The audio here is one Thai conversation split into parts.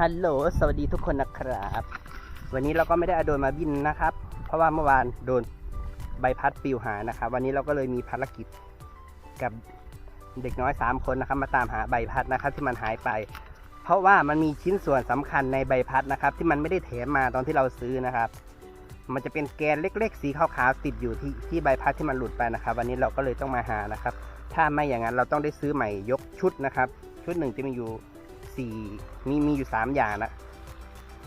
ฮัลโหล สวัสดีทุกคนนะครับ วันนี้เราก็ไม่ได้อาโดนมาบินนะครับ เพราะว่าเมื่อวานโดนใบพัดปลิวหานะครับ วันนี้เราก็เลยมีภารกิจกับเด็กน้อย 3 คนนะครับ มาตามหาใบพัดนะครับ ที่มันหายไป เพราะว่ามันมีชิ้นส่วนสำคัญในใบพัดนะครับ ที่มันไม่ได้แถมมาตอนที่เราซื้อนะครับ มันจะเป็นแกนเล็ก ๆ สีขาวๆติดอยู่ที่ที่ใบพัดที่มันหลุดไปนะครับ วันนี้เราก็เลยต้องมาหานะครับ ถ้าไม่อย่างนั้นเราต้องได้ซื้อใหม่ยกชุดนะครับ ชุดหนึ่งจะมีอยู่ สี่มีมีอยู่สามอย่างนะ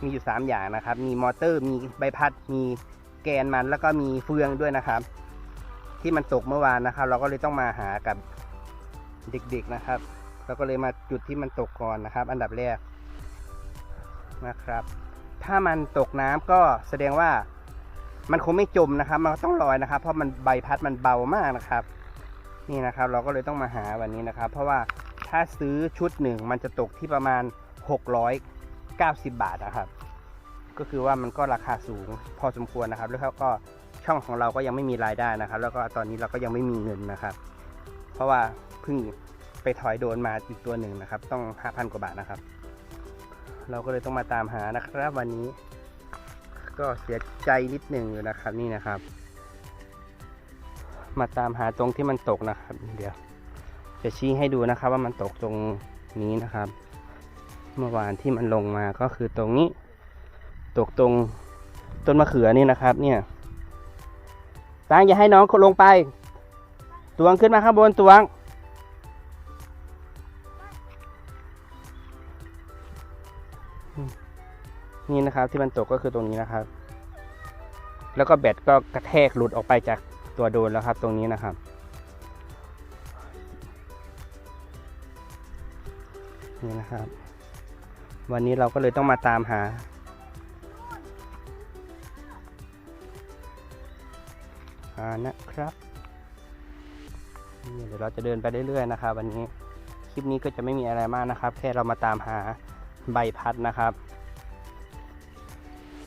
มีอยู่สามอย่างนะครับ มีมอเตอร์มีใบพัดมีแกนมันแล้วก็มีเฟืองด้วยนะครับ ที่มันตกเมื่อวานนะครับ เราก็เลยต้องมาหากับเด็กๆนะครับเราก็เลยมาจุดที่มันตกก่อนนะครับ อันดับแรกนะครับ ถ้ามันตกน้ำก็แสดงว่ามันคงไม่จมนะครับ มันต้องลอยนะครับ เพราะมันใบพัดมันเบามากนะครับ นี่นะครับ เราก็เลยต้องมาหาวันนี้นะครับ เพราะว่า ถ้าซื้อชุดหนึ่งมันจะตกที่ประมาณ 690 บาทนะครับ ก็คือว่ามันก็ราคาสูงพอสมควรนะครับ แล้วก็ช่องของเราก็ยังไม่มีรายได้นะครับ แล้วก็ตอนนี้เราก็ยังไม่มีเงินนะครับ เพราะว่าเพิ่งไปถอยโดนมาอีกตัวหนึ่งนะครับ ต้อง 5,000 กว่าบาทนะครับ เราก็เลยต้องมาตามหานะครับวันนี้ ก็เสียใจนิดหนึ่งอยู่นะครับนี่นะครับ มาตามหาตรงที่มันตกนะครับ เดี๋ยว จะชี้ให้ดูนะครับ ว่ามันตกตรงนี้นะครับ เมื่อวานที่มันลงมาก็คือตรงนี้ ตกตรงต้นมะเขือนี่นะครับ เนี่ยตังอย่าให้น้องลงไป ตวงขึ้นมาข้างบนตวง นี่นะครับที่มันตกก็คือตรงนี้นะครับ แล้วก็แบตก็กระแทกหลุดออกไปจากตัวโดนแล้วครับ ตรงนี้นะครับ นี่นะครับ วันนี้เราก็เลยต้องมาตามหา หานะครับเดี๋ยวเราจะเดินไปเรื่อยๆนะครับ วันนี้คลิปนี้ก็จะไม่มีอะไรมากนะครับ แค่เรามาตามหาใบพัดนะครับ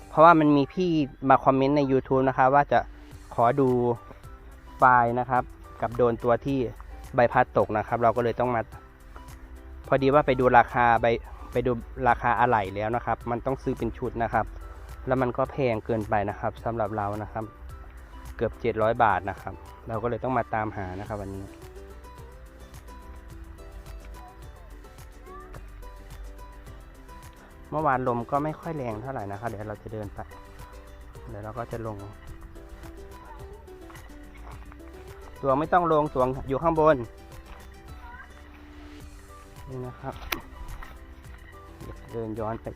เพราะว่ามันมีพี่มาคอมเมนต์ใน YouTube นะครับ ว่าจะขอดูไฟล์นะครับ กับโดนตัวที่ใบพัดตกนะครับ เราก็เลยต้องมา พอดีว่าไปดูราคาใบไปดูราคาอะไหล่แล้วนะครับ มันต้องซื้อเป็นชุดนะครับ แล้วมันก็แพงเกินไปนะครับสำหรับเรานะครับ เกือบ 700 บาทนะครับ เราก็เลยต้องมาตามหานะครับวันนี้เมื่อวานลมก็ไม่ค่อยแรงเท่าไหร่นะครับ เดี๋ยวเราจะเดินไป เดี๋ยวเราก็จะลงตัวไม่ต้องลงตัวอยู่ข้างบน นี่นะครับเดี๋ยวเดินย้อนไป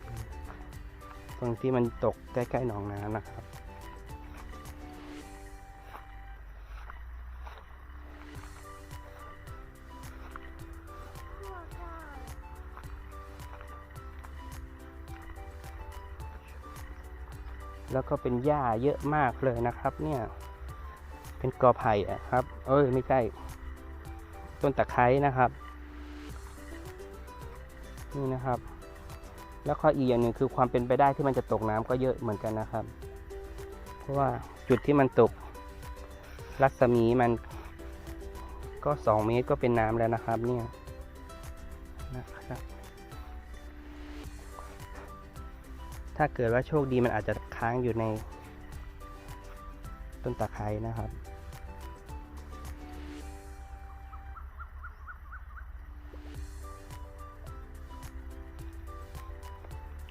ตรงที่มันตกใกล้ๆหนองน้ำนะครับ แล้วก็เป็นหญ้าเยอะมากเลยนะครับ เนี่ย เป็นกอไผ่ครับ เอ้ยไม่ใช่ ต้นตะไคร้นะครับ นี่นะครับ แล้วข้ออีกอย่างหนึ่งคือความเป็นไปได้ที่มันจะตกน้ำก็เยอะเหมือนกันนะครับ เพราะว่าจุดที่มันตก รัศมีมันก็สองเมตรก็เป็นน้ำแล้วนะครับเนี่ยนะครับ ถ้าเกิดว่าโชคดีมันอาจจะค้างอยู่ในต้นตะไคร้นะครับ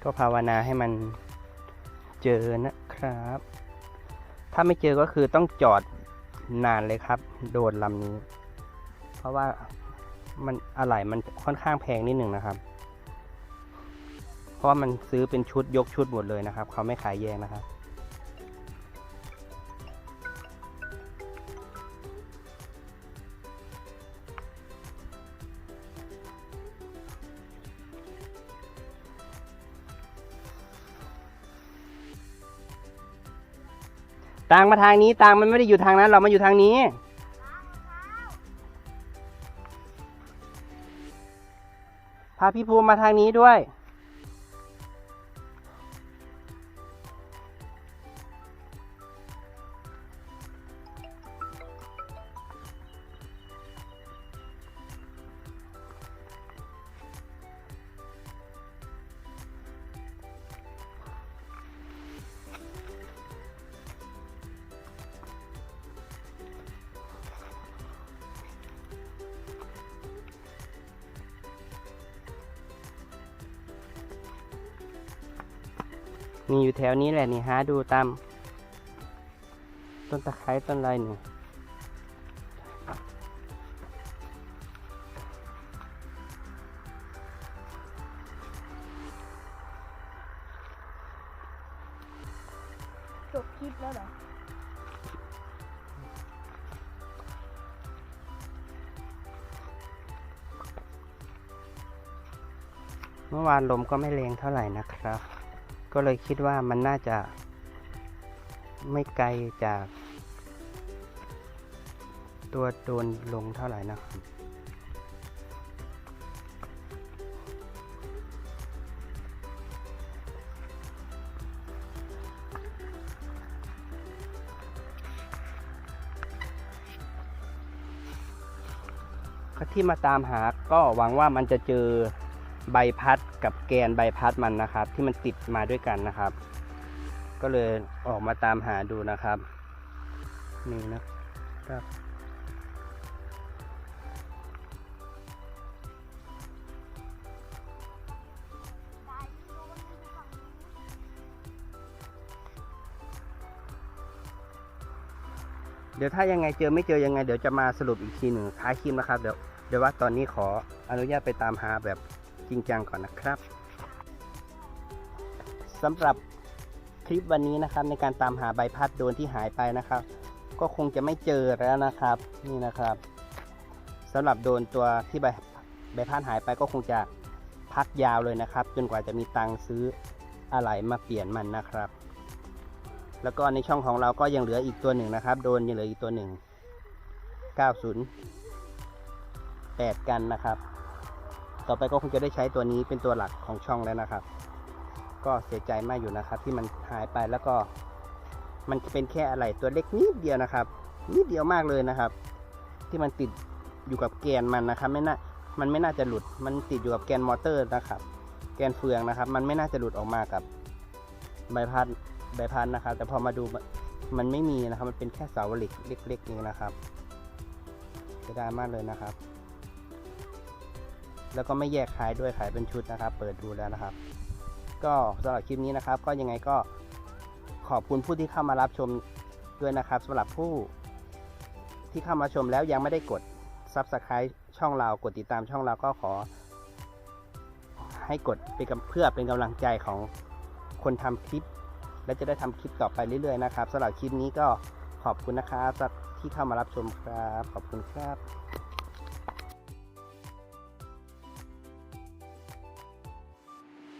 ก็ภาวนาให้มันเจอนะครับ ถ้าไม่เจอก็คือต้องจอดนานเลยครับ โดนลำนี้ เพราะว่ามันอะไหล่มันค่อนข้างแพงนิดหนึ่งนะครับ เพราะว่ามันซื้อเป็นชุดยกชุดหมดเลยนะครับ เขาไม่ขายแยกนะครับ ต่างมาทางนี้ต่างมันไม่ได้อยู่ทางนั้น เรามาอยู่ทางนี้ พาพี่ภูมิมาทางนี้ด้วย มีอยู่แถวนี้แหละนี่หาดูตามต้นตะไคร้ต้นอะไรนี่จบคลิปแล้วเหรอเมื่อวานลมก็ไม่แรงเท่าไหร่นะครับ ก็เลยคิดว่ามันน่าจะไม่ไกลจาก ตัวโดนลงเท่าไหร่นะครับที่มาตามหาก็หวังว่ามันจะเจอ ใบพัดกับแกนใบพัดมันนะครับ ที่มันติดมาด้วยกันนะครับ ก็เลยออกมาตามหาดูนะครับ นี่นะครับเดี๋ยวถ้ายังไงเจอไม่เจอยังไงเดี๋ยวจะมาสรุปอีกทีหนึ่งท้ายคลิปนะครับเดี๋ยวเดี๋ยวว่าตอนนี้ขออนุญาตไปตามหาแบบ จริงจังก่อนนะครับสำหรับคลิปวันนี้นะครับในการตามหาใบพัดโดนที่หายไปนะครับ ก็คงจะไม่เจอแล้วนะครับนี่นะครับสำหรับโดนตัวที่ใบใบพัดหายไปก็คงจะพักยาวเลยนะครับ จนกว่าจะมีตังค์ซื้ออะไหล่มาเปลี่ยนมันนะครับ แล้วก็ในช่องของเราก็ยังเหลืออีกตัวหนึ่งนะครับ โดนยังเหลืออีกตัวหนึ่ง908 กันนะครับ ต่อไปก็คงจะได้ใช้ตัวนี้เป็นตัวหลักของช่องแล้วนะครับ ก็เสียใจมากอยู่นะครับ ที่มันหายไปแล้วก็ มันเป็นแค่อะไรตัวเล็กนิดเดียวนะครับนิดเดียวมากเลยนะครับ ที่มันติดอยู่กับแกนมันนะครับ ไม่น่ามันไม่น่าจะหลุด มันติดอยู่กับแกนมอเตอร์นะครับ แกนเฟืองนะครับ มันไม่น่าจะหลุดออกมากับใบพัดใบพัดนะครับ แต่พอมาดูมันไม่มีนะครับ มันเป็นแค่เสาเหล็กเล็กๆเองนะครับจะได้มากเลยนะครับ แล้วก็ไม่แยกขายด้วยขายเป็นชุดนะครับ เปิดดูแล้วนะครับ ก็สำหรับคลิปนี้นะครับ ก็ยังไงก็ขอบคุณผู้ที่เข้ามารับชมด้วยนะครับสำหรับผู้ที่เข้ามาชมแล้วยังไม่ได้กด Subscribe ช่องเรากดติดตามช่องเราก็ขอ ให้กดเป็นเพื่อเป็นกำลังใจของคนทำคลิป และจะได้ทำคลิปต่อไปเรื่อยๆนะครับสำหรับคลิปนี้ก็ขอบคุณนะครับที่เข้ามารับชมครับ ขอบคุณครับ